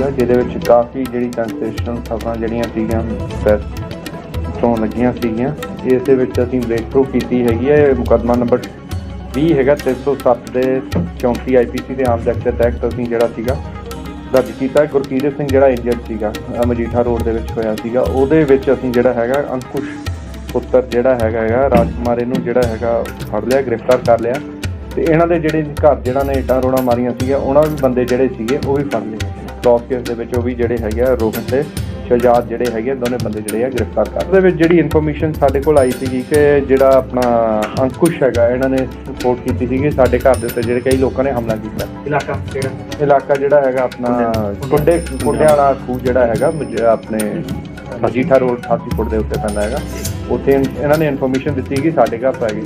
ਸੀਗਾ, ਜਿਹਦੇ ਵਿੱਚ ਕਾਫੀ ਜਿਹੜੀ ਸੈਂਸੇਸ਼ਨਲ ਖਬਰਾਂ ਜਿਹੜੀਆਂ ਸੀਗੀਆਂ ਪ੍ਰੈਸ ਤੋਂ ਲੱਗੀਆਂ ਸੀਗੀਆਂ। ਇਸ ਦੇ ਵਿੱਚ ਅਸੀਂ ਬ੍ਰੇਕ ਥਰੂ ਕੀਤੀ ਹੈਗੀ ਹੈ ਇਹ ਮੁਕੱਦਮਾ ਨੰਬਰ 20 ਹੈਗਾ 307 ਦੇ 34 ਆਈਪੀਸੀ ਦੇ ਆਮ ਐਕਟ ਦੇ ਤਹਿਤ ਅਸੀਂ ਜਿਹੜਾ ਸੀਗਾ, ਦਰਜ ਕੀਤਾ। ਗੁਰਕੀਰਤ ਸਿੰਘ ਜਿਹੜਾ ਇੰਜਰਡ ਸੀਗਾ ਮਜੀਠਾ ਰੋਡ ਦੇ ਵਿੱਚ ਹੋਇਆ ਸੀਗਾ। ਉਹਦੇ ਵਿੱਚ ਅਸੀਂ ਜਿਹੜਾ ਹੈਗਾ, ਅੰਕੁਸ਼ ਪੁੱਤਰ ਜਿਹੜਾ ਹੈਗਾ ਹੈਗਾ ਰਾਜਕੁਮਾਰ ਇਹਨੂੰ ਜਿਹੜਾ ਹੈਗਾ ਫੜ ਲਿਆ, ਗ੍ਰਿਫਤਾਰ ਕਰ ਲਿਆ। ਤੇ ਇਹਨਾਂ ਦੇ ਜਿਹੜੇ ਘਰ ਜਿਹੜਾ ਨੇ ਇੱਟਾਂ ਰੋੜਾ ਮਾਰੀਆਂ ਸੀਗੀਆਂ, ਉਹਨਾਂ ਵੀ ਬੰਦੇ ਜਿਹੜੇ ਸੀਗੇ, ਉਹ ਵੀ ਫੜ ਲਏ। ਕ੍ਰਾਸ ਕੇਸ ਦੇ ਵਿੱਚ ਉਹ ਵੀ ਜਿਹੜੇ ਹੈਗੇ ਆ ਰੋਹਨ ਤੇ ਸ਼ਹਜਾਦ ਜਿਹੜੇ ਹੈਗੇ ਆ, ਦੋਨੇ ਬੰਦੇ ਜਿਹੜੇ ਆ ਗ੍ਰਿਫਤਾਰ ਕਰ ਉਹਦੇ ਵਿੱਚ ਜਿਹੜੀ ਇਨਫੋਰਮੇਸ਼ਨ ਸਾਡੇ ਕੋਲ ਆਈ ਸੀਗੀ ਕਿ ਜਿਹੜਾ ਆਪਣਾ ਅੰਕੁਸ਼ ਹੈਗਾ ਇਹਨਾਂ ਨੇ ਰਿਪੋਰਟ ਕੀਤੀ ਸੀਗੀ ਸਾਡੇ ਘਰ ਦੇ ਉੱਤੇ ਜਿਹੜੇ ਕਈ ਲੋਕਾਂ ਨੇ ਹਮਲਾ ਕੀਤਾ। ਇਲਾਕਾ ਕਿਹੜਾ? ਇਲਾਕਾ ਜਿਹੜਾ ਹੈਗਾ ਆਪਣਾ ਕੁੰਡੇ ਕੁੰਡੇ ਵਾਲਾ ਖੂਹ ਜਿਹੜਾ ਹੈਗਾ ਆਪਣੇ ਮਜੀਠਾ ਰੋਡ 88 ਫੁੱਟ ਦੇ ਉੱਤੇ ਪੈਂਦਾ ਹੈਗਾ। ਉੱਥੇ ਇਹਨਾਂ ਨੇ ਇਨਫੋਰਮੇਸ਼ਨ ਦਿੱਤੀ ਕਿ ਸਾਡੇ ਘਰ ਪੈ ਗਈ।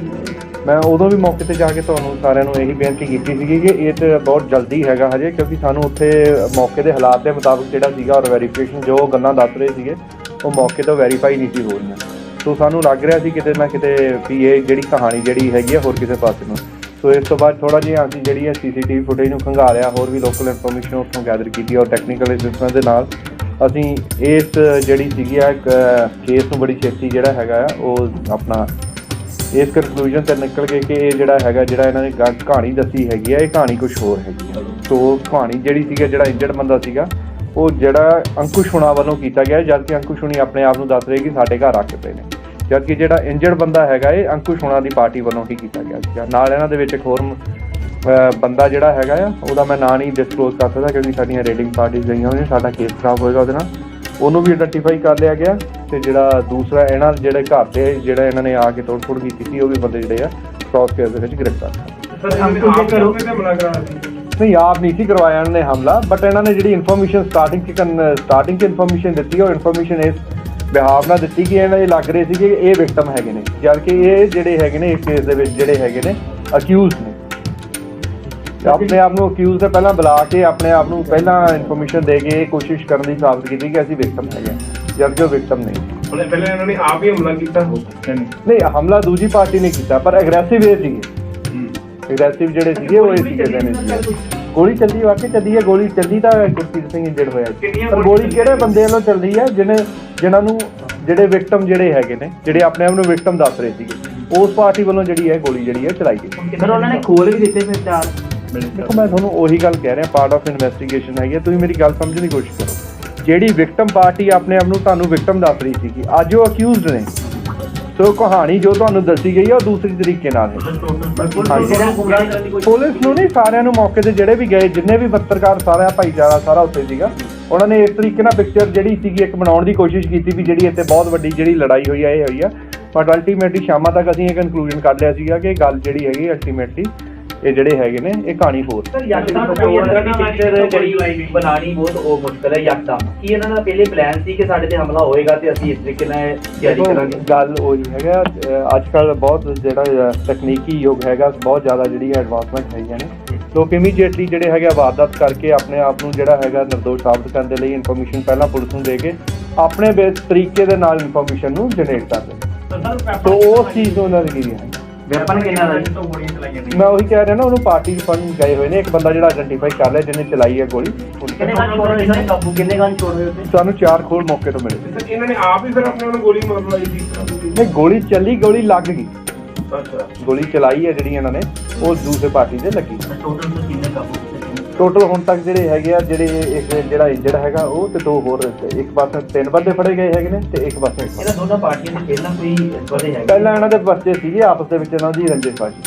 ਮੈਂ ਉਦੋਂ ਵੀ ਮੌਕੇ ਤੇ ਜਾ ਕੇ ਤੁਹਾਨੂੰ ਸਾਰਿਆਂ ਨੂੰ ਇਹੀ ਬੇਨਤੀ ਕੀਤੀ ਸੀਗੀ ਕਿ ਇਹ ਤੇ ਬਹੁਤ ਜਲਦੀ ਹੈਗਾ ਹਜੇ, ਕਿਉਂਕਿ ਸਾਨੂੰ ਉੱਥੇ ਮੌਕੇ ਦੇ ਹਾਲਾਤ ਦੇ ਮੁਤਾਬਕ ਜਿਹੜਾ ਸੀਗਾ ਔਰ ਵੈਰੀਫਿਕੇਸ਼ਨ ਜੋ ਗੱਲਾਂ ਦੱਸ ਰਹੇ ਸੀਗੇ, ਉਹ ਮੌਕੇ ਤੋਂ ਵੈਰੀਫਾਈ ਨਹੀਂ ਸੀ ਹੋ ਰਹੀਆਂ। ਸੋ ਸਾਨੂੰ ਲੱਗ ਰਿਹਾ ਸੀ ਕਿਤੇ ਨਾ ਕਿਤੇ ਵੀ ਇਹ ਜਿਹੜੀ ਕਹਾਣੀ ਜਿਹੜੀ ਹੈਗੀ ਆ ਹੋਰ ਕਿਸੇ ਪਾਸੇ ਨੂੰ। ਸੋ ਇਸ ਤੋਂ ਬਾਅਦ ਥੋੜਾ ਜਿਹਾ ਅਸੀਂ ਜਿਹੜੀ ਹੈ ਸੀਸੀਟੀਵੀ ਫੁਟੇਜ ਨੂੰ ਖੰਗਾਲਿਆ ਹੋਰ ਵੀ ਲੋਕਲ ਇਨਫੋਰਮੇਸ਼ਨ ਉੱਥੋਂ ਗੈਦਰ ਕੀਤੀ ਔਰ ਟੈਕਨੀਕਲ ਅਸਿਸਟੈਂਸ ਦੇ ਨਾਲ ਅਸੀਂ ਇਸ ਜਿਹੜੀ ਸੀਗੀ ਆ ਕੇਸ ਨੂੰ ਬੜੀ ਛੇਤੀ ਜਿਹੜਾ ਹੈਗਾ ਆ, ਉਹ ਆਪਣਾ ਇਸ ਕਨਕਲੂਜਨ ਤੇ ਨਿਕਲ ਕੇ ਕਿ ਇਹ ਜਿਹੜਾ ਹੈਗਾ, ਜਿਹੜਾ ਇਹਨਾਂ ਨੇ ਗਾ- ਕਹਾਣੀ ਦੱਸੀ ਹੈਗੀ ਆ, ਇਹ ਕਹਾਣੀ ਕੁਝ ਹੋਰ ਹੈਗੀ ਆ। ਸੋ ਕਹਾਣੀ ਜਿਹੜੀ ਸੀਗਾ, ਜਿਹੜਾ ਇੰਜਰਡ ਬੰਦਾ ਸੀਗਾ, ਉਹ ਜਿਹੜਾ ਅੰਕੁਸ਼ ਹੁਣਾ ਵੱਲੋਂ ਕੀਤਾ ਗਿਆ ਜਦ ਕਿ ਅੰਕੁਸ਼ ਹੁਣੀ ਆਪਣੇ ਆਪ ਨੂੰ ਦੱਸ ਰਹੇ ਕਿ ਸਾਡੇ ਘਰ ਆ ਕੇ ਪਏ ਨੇ। ਜਦ ਕਿ ਜਿਹੜਾ ਇੰਜਰਡ ਬੰਦਾ ਹੈਗਾ, ਇਹ ਅੰਕੁਸ਼ ਹੁਣਾ ਦੀ ਪਾਰਟੀ ਵੱਲੋਂ ਹੀ ਕੀਤਾ ਗਿਆ ਸੀਗਾ। ਨਾਲ ਇਹਨਾਂ ਦੇ ਵਿੱਚ ਇੱਕ ਹੋਰ ਬੰਦਾ ਜਿਹੜਾ ਹੈਗਾ ਆ, ਉਹਦਾ ਮੈਂ ਨਾਂ ਨਹੀਂ ਡਿਸਕਲੋਜ਼ ਕਰ ਸਕਦਾ, ਕਿਉਂਕਿ ਸਾਡੀਆਂ ਰੇਟਿੰਗ ਪਾਰਟੀਆਂ ਗਈਆਂ ਹੋਈਆਂ, ਸਾਡਾ ਕੇਸ ਖਰਾਬ ਹੋਏਗਾ ਉਹਦੇ ਨਾਲ। ਉਹਨੂੰ ਵੀ ਆਇਡੈਂਟੀਫਾਈ ਕਰ ਲਿਆ ਗਿਆ ਤੇ ਜਿਹੜਾ ਦੂਸਰਾ ਇਹਨਾਂ ਜਿਹੜੇ ਘਰ ਦੇ ਜਿਹੜਾ ਇਹਨਾਂ ਨੇ ਆ ਕੇ ਤੋੜਫੋੜ ਕੀਤੀ ਸੀ ਉਹ ਵੀ ਬੰਦੇ ਜਿਹੜੇ ਆ ਕ੍ਰਾਸ ਕੇਸ ਦੇ ਵਿੱਚ ਗ੍ਰਿਫਤਾਰ ਕਰ ਸਰ ਜੇ ਕਰੋ। ਨਹੀਂ ਆਪ ਨਹੀਂ ਸੀ ਕਰਵਾਇਆ ਇਹਨਾਂ ਨੇ ਹਮਲਾ ਬਟ ਇਹਨਾਂ ਨੇ ਜਿਹੜੀ ਇਨਫੋਰਮੇਸ਼ਨ ਸਟਾਰਟਿੰਗ ਚ ਸਟਾਰਟਿੰਗ ਚ ਇਨਫੋਰਮੇਸ਼ਨ ਦਿੱਤੀ ਉਹ ਇਨਫੋਰਮੇਸ਼ਨ ਇਸ ਬਿਹਾਵ ਨਾਲ ਦਿੱਤੀ ਕਿ ਇਹਨਾਂ ਇਹ ਲੱਗ ਰਹੇ ਸੀ ਕਿ ਇਹ ਵਿਕਟਮ ਹੈਗੇ ਨੇ ਜਦ ਕਿ ਇਹ ਜਿਹੜੇ ਹੈਗੇ ਨੇ ਇਸ ਕੇਸ ਦੇ ਵਿੱਚ ਜਿਹੜੇ ਹੈਗੇ ਨੇ ਅਕਿਊਜ਼ ਨੇ। ਤੇ ਆਪਣੇ ਆਪ ਨੂੰ ਅਕਿਊਜ਼ ਦੇ ਪਹਿਲਾਂ ਬੁਲਾ ਕੇ ਆਪਣੇ ਆਪ ਨੂੰ ਪਹਿਲਾਂ ਇਨਫੋਰਮੇਸ਼ਨ ਦੇ ਕੇ ਇਹ ਕੋਸ਼ਿਸ਼ ਕਰਨ ਦੀ ਸਾਬਤ ਕੀਤੀ ਕਿ ਅਸੀਂ ਵਿਕਟਮ ਹੈਗੇ ਹਾਂ, ਜਦ ਕਿ ਉਹ ਵਿਕਟਮ ਨਹੀਂ ਉਹਨੇ ਪਹਿਲੇ ਇਹਨਾਂ ਨੇ ਆਪ ਹੀ ਹਮਲਾ ਕੀਤਾ? ਨਹੀਂ। ਹਮਲਾ ਦੂਜੀ ਪਾਰਟੀ ਨੇ ਕੀਤਾ ਪਰ ਐਗਰੈਸਿਵ ਇਹ ਸੀਗੇ। ਐਗਰੈਸਿਵ ਜਿਹੜੇ ਸੀਗੇ ਉਹ ਇਸ ਕਿਸੇ ਨੇ ਸੀਗੇ। ਗੋਲੀ ਚੱਲੀ ਵਾਕਈ ਚੱਲੀ ਹੈ ਗੋਲੀ ਚੱਲੀ ਤਾਂ ਗੁਰਪ੍ਰੀਤ ਸਿੰਘ ਇੰਜਰਡ ਹੋਇਆ ਸੀ। ਕਿੰਨੀਆਂ ਪਰ ਗੋਲੀ ਕਿਹੜੇ ਬੰਦੇ ਵੱਲੋਂ ਚੱਲਦੀ ਹੈ ਜਿਹਨੇ ਜਿਨ੍ਹਾਂ ਨੂੰ ਜਿਹੜੇ ਵਿਕਟਮ ਜਿਹੜੇ ਹੈਗੇ ਨੇ ਜਿਹੜੇ ਆਪਣੇ ਆਪ ਨੂੰ ਵਿਕਟਮ ਦੱਸ ਰਹੇ ਸੀਗੇ ਉਸ ਪਾਰਟੀ ਵੱਲੋਂ ਜਿਹੜੀ ਹੈ ਗੋਲੀ ਜਿਹੜੀ ਹੈ ਚਲਾਈ ਗਈ। ਸਰ ਉਹਨਾਂ ਨੇ ਖੋਲ ਵੀ ਦਿੱਤੇ ਫਿਰ ਚਾਰ। ਦੇਖੋ ਮੈਂ ਤੁਹਾਨੂੰ ਉਹੀ ਗੱਲ ਕਹਿ ਰਿਹਾ ਪਾਰਟ ਆਫ ਇਨਵੈਸਟੀਗੇਸ਼ਨ ਹੈਗੀ ਹੈ ਤੁਸੀਂ ਮੇਰੀ ਗੱਲ ਸਮਝਣ ਦੀ ਕੋਸ਼ਿਸ਼ ਕਰੋ। ਜਿਹੜੀ ਵਿਕਟਮ ਪਾਰਟੀ ਆਪਣੇ ਆਪ ਨੂੰ ਤੁਹਾਨੂੰ ਵਿਕਟਮ ਦੱਸ ਰਹੀ ਸੀਗੀ ਅੱਜ ਉਹ ਅਕਿਊਜ਼ਡ ਨੇ। ਸੋ ਕਹਾਣੀ ਜੋ ਤੁਹਾਨੂੰ ਦੱਸੀ ਗਈ ਹੈ ਉਹ ਦੂਸਰੀ ਤਰੀਕੇ ਨਾਲ ਹੈ। ਪੁਲਿਸ ਨੂੰ ਨਹੀਂ ਸਾਰਿਆਂ ਨੂੰ ਮੌਕੇ ਤੇ ਜਿਹੜੇ ਵੀ ਗਏ ਜਿੰਨੇ ਵੀ ਪੱਤਰਕਾਰ ਸਾਰਾ ਭਾਈਚਾਰਾ ਸਾਰਾ ਉੱਤੇ ਸੀਗਾ ਉਹਨਾਂ ਨੇ ਇਸ ਤਰੀਕੇ ਨਾਲ ਪਿਕਚਰ ਜਿਹੜੀ ਸੀਗੀ ਇੱਕ ਬਣਾਉਣ ਦੀ ਕੋਸ਼ਿਸ਼ ਕੀਤੀ ਵੀ ਜਿਹੜੀ ਇੱਥੇ ਬਹੁਤ ਵੱਡੀ ਜਿਹੜੀ ਲੜਾਈ ਹੋਈ ਆ ਇਹ ਹੋਈ ਆ। ਬਟ ਅਲਟੀਮੇਟਲੀ ਸ਼ਾਮਾਂ ਤੱਕ ਅਸੀਂ ਇਹ ਕਨਕਲੂਜਨ ਕਰ ਲਿਆ ਸੀਗਾ ਕਿ ਗੱਲ ਜਿਹੜੀ ਹੈਗੀ ਅਲਟੀਮੇਟਲੀ ਇਹ ਜਿਹੜੇ ਹੈਗੇ ਨੇ ਇਹ ਕਹਾਣੀ ਹੋਰ। ਸਰ ਯਕਦਮ ਕੋਈ ਅੰਦਰ ਦੀ ਪਿਕਚਰ ਜਿਹੜੀ ਬਣਾਣੀ ਬਹੁਤ ਉਹ ਮੁਸ਼ਕਲ ਹੈ ਯਕਦਮ ਕੀ ਇਹਨਾਂ ਦਾ ਪਹਿਲੇ ਪਲਾਨ ਸੀ ਕਿ ਸਾਡੇ ਤੇ ਹਮਲਾ ਹੋਏਗਾ ਤੇ ਅਸੀਂ ਇਸ ਤਰੀਕੇ ਨਾਲ ਤਿਆਰੀ ਕਰਾਂਗੇ? ਗੱਲ ਉਹੀ ਹੈਗਾ। ਅੱਜ ਕੱਲ ਬਹੁਤ ਜਿਹੜਾ ਤਕਨੀਕੀ ਯੁੱਗ ਹੈਗਾ ਬਹੁਤ ਜ਼ਿਆਦਾ ਜਿਹੜੀ ਐਡਵਾਂਸਮੈਂਟ ਹੈਗੀਆਂ ਨੇ। ਲੋਕ ਇਮੀਡੀਏਟਲੀ ਜਿਹੜੇ ਹੈਗੇ ਆ ਵਾਰਦਾਤ ਕਰਕੇ ਆਪਣੇ ਆਪ ਨੂੰ ਜਿਹੜਾ ਹੈਗਾ ਨਿਰਦੋਸ਼ ਸਾਬਤ ਕਰਨ ਦੇ ਲਈ ਇਨਫੋਰਮੇਸ਼ਨ ਪਹਿਲਾਂ ਪੁਲਿਸ ਨੂੰ ਦੇ ਕੇ ਆਪਣੇ ਬੇਸ ਤਰੀਕੇ ਦੇ ਨਾਲ ਇਨਫੋਰਮੇਸ਼ਨ ਨੂੰ ਜਨਰੇਟ ਕਰਦੇ ਸੋ ਉਸ ਚੀਜ਼ ਨੂੰ ਉਹਨਾਂ ਦੀ ਕੀ ਹੈ ਵੈਪਨ ਕਿੰਨਾ ਦਾ ਜੀ? ਮੈਂ ਉਹੀ ਕਹਿ ਰਿਹਾ ਨਾ ਉਹਨੂੰ ਪਾਰਟੀ ਫੰਡ ਗਏ ਹੋਏ ਨੇ ਇੱਕ ਬੰਦਾ ਜਿਹੜਾ ਆਇਡੈਂਟੀਫਾਈ ਕਰ ਲਿਆ ਜਿਹਨੇ ਚਲਾਈ ਹੈ ਗੋਲੀ। ਕਿੰਨੇ ਗਨ ਛੋੜ ਰਹੇ ਸਰ ਕਾਬੂ ਕਿੰਨੇ ਗਨ ਛੋੜ ਰਹੇ ਉੱਤੇ ਸਾਨੂੰ ਚਾਰ ਖੋਲ ਮੌਕੇ ਤੋਂ ਮਿਲੇ। ਸਰ ਇਹਨਾਂ ਨੇ ਆਪ ਹੀ ਫਿਰ ਆਪਣੇ ਨੂੰ ਗੋਲੀ ਮਾਰ ਲਈ ਸੀ। ਨਹੀਂ ਗੋਲੀ ਚੱਲੀ ਗੋਲੀ ਲੱਗ ਗਈ। ਅੱਛਾ। ਗੋਲੀ ਚਲਾਈ ਹੈ ਜਿਹੜੀ ਇਹਨਾਂ ਨੇ ਉਹ ਦੂਸਰੇ ਪਾਰਟੀ ਦੇ ਲੱਗੀ। ਟੋਟਲ ਤੋਂ ਟੋਟਲ ਹੁਣ ਤੱਕ ਜਿਹੜੇ ਹੈਗੇ ਆ ਜਿਹੜੇ ਇੱਕ ਜਿਹੜਾ ਇੰਜਰਡ ਹੈਗਾ ਉਹ ਤੇ ਦੋ ਹੋਰ ਇੱਕ ਪਾਸੇ ਤਿੰਨ ਬੰਦੇ ਫੜੇ ਗਏ ਹੈਗੇ ਨੇ ਤੇ ਇੱਕ ਪਾਸੇ ਬੰਦਾ। ਇਹਨਾਂ ਦੋਨਾਂ ਪਾਰਟੀਆਂ ਦੇ ਪਹਿਲਾਂ ਕੋਈ ਵਦੇ ਹੈਗੇ ਪਹਿਲਾਂ ਇਹਨਾਂ ਦੇ ਬੱਚੇ ਸੀਗੇ ਆਪਸ ਦੇ ਵਿੱਚ ਇਹਨਾਂ ਦੀ ਰੰਜਿਸ਼ ਬਾਜੀ